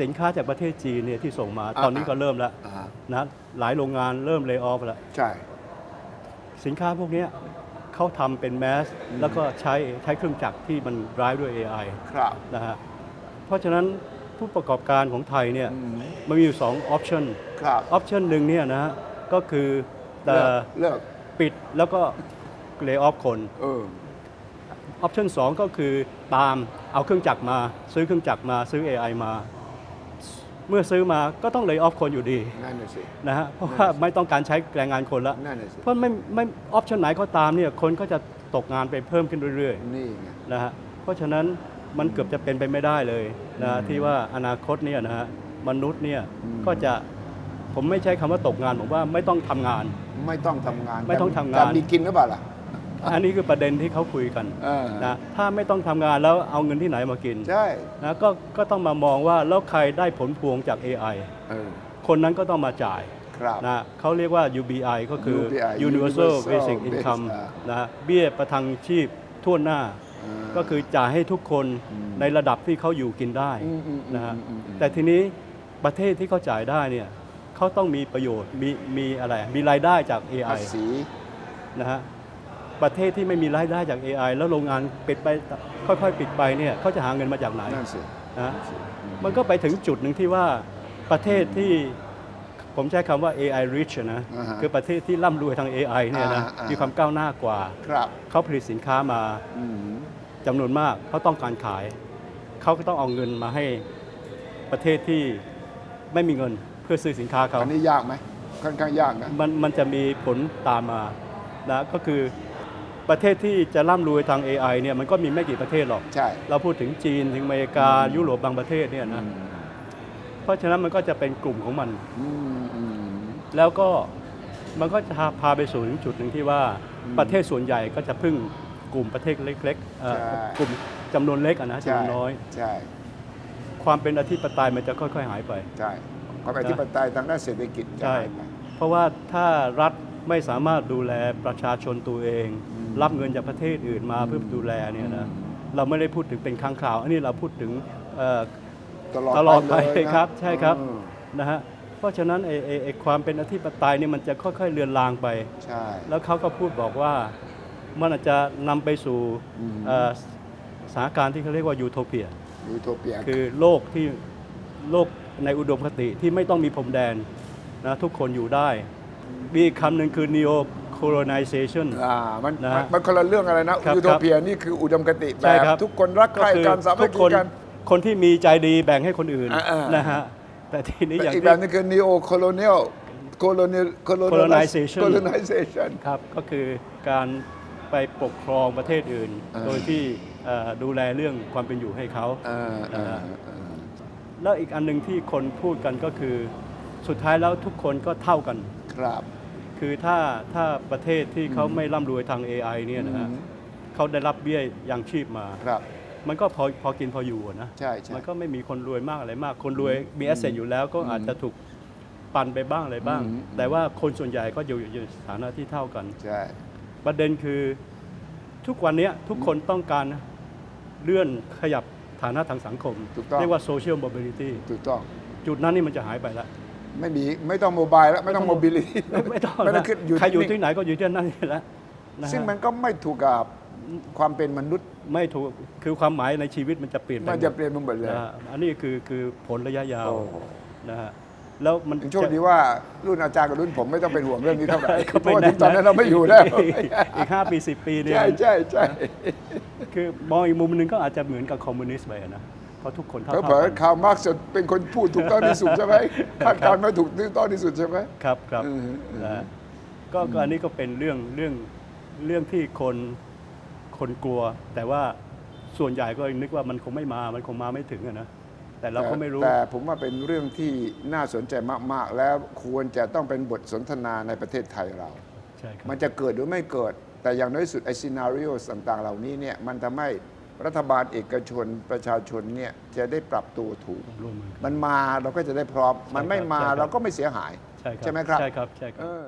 สินค้าจากประเทศจีนเนี่ยที่ส่งมาอ่าตอนนี้ก็เริ่มแล้วอ่าฮะนะหลายโรงงานเริ่มเล y o อ f แล้ว ใช่ สินค้าพวกเนี้ยเขาทำเป็นแมส แล้วก็ใช้ใช้เครื่องจักรที่มันร้ายด้วย AI ครับนะฮะเพราะฉะนั้นผู้ประกอบการของไทยเนี่ยอืมมันมีอยู่สองออปชันครับออปชันหนึ่งเนี่ยนะฮะก็คือแต่เลิกเลิกปิดแล้วก็เล y o อ f คน เออออปชัน2ก็คือตามเอาเครื่องจักรมา ซื้อเครื่องจักรมาซื้อ AI มา เมื่อซื้อมาก็ต้องเลยออฟคนอยู่ดีนั่นน่ะสิ นะฮะเพราะว่าไม่ต้องการใช้แรงงานคนละ นั่นน่ะสิ เพราะไม่ไม่ออปชันไหนก็ตามเนี่ยคนก็จะตกงานไปเพิ่มขึ้นเรื่อยนี่ไง ๆนะฮะเพราะฉะนั้นมันเกือบจะเป็นไปไม่ได้เลยนะฮะที่ว่าอนาคตเนี่ยนะฮะมนุษย์เนี่ยก็จะผมไม่ใช้คำว่าตกงานผมว่าไม่ต้องทำงาน ไม่ต้องทำงานไม่ต้องทำงาน แต่มีกินหรือเปล่าล่ะ อันนี้คือประเด็นที่เขาคุยกันเออนะถ้าไม่ต้องทำงานแล้วเอาเงินที่ไหนมากินใช่นะก็ก็ต้องมามองว่าแล้วใครได้ผลพวงจาก AI เออคนนั้นก็ต้องมาจ่ายครับ นะเขาเรียกว่า UBI ก็คือ UBI Universal Universal Basic Basic Income อ่านะเบี้ยประทังชีพทั่วหน้าอ่าก็คือจ่ายให้ทุกคนอืมในระดับที่เขาอยู่กินได้อืมอืมอืมนะฮะอืมอืมอืม แต่ทีนี้ประเทศที่เขาจ่ายได้เนี่ยเขาต้องมีประโยชน์มีมีอะไรมีรายได้จาก ภา AI ษีนะฮะ ประเทศที่ไม่มีรายได้จาก AI แล้วโรงงานปิดไปค่อยๆ ปิดไปเนี่ยเขาจะหาเงินมาจากไหนนั่นสินะมันก็ไปถึงจุดหนึ่งที่ว่าประเทศที่ผมใช้คำว่า AI rich อะนะอ่าฮะคือประเทศที่ร่ำรวยทาง AI เนี่ยนะอ่าอ่ามีมีความก้าวหน้ากว่าครับเขาผลิตสินค้ามาอืมจำนวนมากเขาต้องการขาย เขาก็ต้องเอาเงินมาให้ประเทศที่ไม่มีเงินเพื่อซื้อสินค้าเขาอันนี้ยากไหมค่อนข้างยากนะมันมันจะมีผลตามมานะก็คือ ประเทศที่จะร่ำรวยทาง AI เนี่ยมันก็มีไม่กี่ประเทศหรอก ใช่ เราพูดถึงจีนถึงอเมริกายุโรปบางประเทศเนี่ยนะเพราะฉะนั้นมันก็จะเป็นกลุ่มของมัน อืมอืม แล้วก็มันก็จะพาไปสู่ถึงจุดหนึ่งที่ว่าอืมประเทศส่วนใหญ่ก็จะพึ่งกลุ่มประเทศเล็กๆเอ่อใช่ กลุ่มจำนวนเล็กอะนะใช่จำนวนน้อย ใช่ความเป็นอธิปไตยมันจะค่อยๆหายไป ใช่ความอธิปไตยทางด้านเศรษฐกิจจะใช่ หายไปเพราะว่าถ้ารัฐไม่สามารถดูแลประชาชนตัวเอง อืม รับเงินจากประเทศอื่นมาเพื่อดูแลเนี่ยนะอืมเราไม่ได้พูดถึงเป็นครั้งคราว อันนี้เราพูดถึงเอ่อตลอดตลอดไปเลยนะครับ ใช่ครับอืมนะฮะเพราะฉะนั้นไอ้ไอ้ไอ้ความเป็นอธิปไตยเนี่ยมันจะค่อยๆเลือนลางไป ใช่ แล้วเขาก็พูดบอกว่ามันอาจจะนำไปสู่อืมเอ่อสถานการณ์ที่เขาเรียกว่ายูโทเปียยูโทเปียคือโลกที่โลกในอุดมคติที่ไม่ต้องมีพรมแดนนะทุกคนอยู่ได้ มีอีกคำหนึ่งคือ neo colonization อ่ามันนะมันมันคนละเรื่องอะไรนะครับยูโทเปียนี่คืออุดมคติแบใช่บ ครับทุกคนรักใครกันสามัทุคกคีคนกันคนที่มีใจดีแบ่งให้คนอื่นอ่าๆนะฮะแต่ทีนี้อย่างอีกที่แบบนึงคือ neo colonial colonial Colonization colonization ครับก็คือการไปปกครองประเทศอื่น อ่า โดยที่เอ่อดูแลเรื่องความเป็นอยู่ให้เขา อ่าอ่าอ่าแล้วอีกอันหนึ่งที่คนพูดกันก็คือ สุดท้ายแล้วทุกคนก็เท่ากัน ครับ คือถ้าถ้าประเทศที่เขาไม่ร่ำรวยทาง AI เนี่ยนะฮะอืม เขาได้รับเบี้ยยังชีพมา ครับ มันก็พอพอกินพออยู่อะนะใช่ใช่ มันก็ไม่มีคนรวยมากอะไรมาก คนรวยมีแอสเซทอยู่แล้วก็อาจจะถูกปันไปบ้างอะไรบ้าง อืม แต่ว่าคนส่วนใหญ่ก็อยู่อยู่ในสถานะที่เท่ากัน ใช่ ประเด็นคือทุกวันเนี้ยทุกคนต้องการเลื่อนขยับฐานะทางสังคม ถูกต้อง เรียกว่า social mobility ถูกต้อง จุดนั้นนี่มันจะหายไปแล้ว ไม่มีไม่ต้องโมบายแล้วไม่ต้องไม่โมต้องบิลิตี้ไม่ไม่ต้องไม่ต้อนะงขึ้นอยู่ใครอยู่นิ่งๆที่ไหนก็อยู่ที่นั่นแล้วนะฮะซึ่งมันก็ไม่ถูกกับความเป็นมนุษย์ไม่ถูกคือความหมายในชีวิตมันจะเปลี่ยนไปมันจะเปลี่ยนไปหมดเลยนะฮะอันนี้คือคือผลระยะยาวโอ้โหนะฮะแล้วมันถึงโชคดีว่ารุ่นอาจารย์กับรุ่นผมไม่ต้องเป็นห่วงเรื่องนี้เท่าไหร่ก็เพไม่ราะว่าแน่ถึงตอนนั้นเราไม่อยู่แล้วอีกห้าปีสิบปีเนี่ยใช่ใช่ใช่คือมองอีกมุมหนึงก็อาจจะเหมือนกับคอมมิวนิสต์ไปอะนะเพ ราะทุกคนเท่าเผลอๆกันๆคาร์ลมาร์กซ์เป็นคนพูดถูกต้องที่สุดใช่ไหมคาดการณ์ไม่ถูกต้องที่สุดใช่ไหมครับครับอืมอืมนะฮะก็ก็อันนี้ก็เป็นเรื่องเรื่องเรื่องที่คนคนกลัว แต่ว่าส่วนใหญ่ก็นึกว่ามันคงไม่มา มันคงมาไม่ถึงอะนะแต่เราก็ไม่รู้ แต่ผมว่าเป็นเรื่องที่น่าสนใจมาก ๆ แล้วควรจะต้องเป็นบทสนทนาในประเทศไทยเราใช่ครับมันจะเกิดหรือไม่เกิด แต่อย่างน้อยสุดไอซีนารีโอต่าง ๆ เหล่านี้เนี่ยมันทำให้ รัฐบาลเอกชนประชาชนเนี่ยจะได้ปรับตัวถูก ร่วมมือกัน มันมาเราก็จะได้พร้อม มันไม่มาใช่ครับ เราก็ไม่เสียหาย ใช่ครับไหมครับใช่ครับใช่ครับ เออ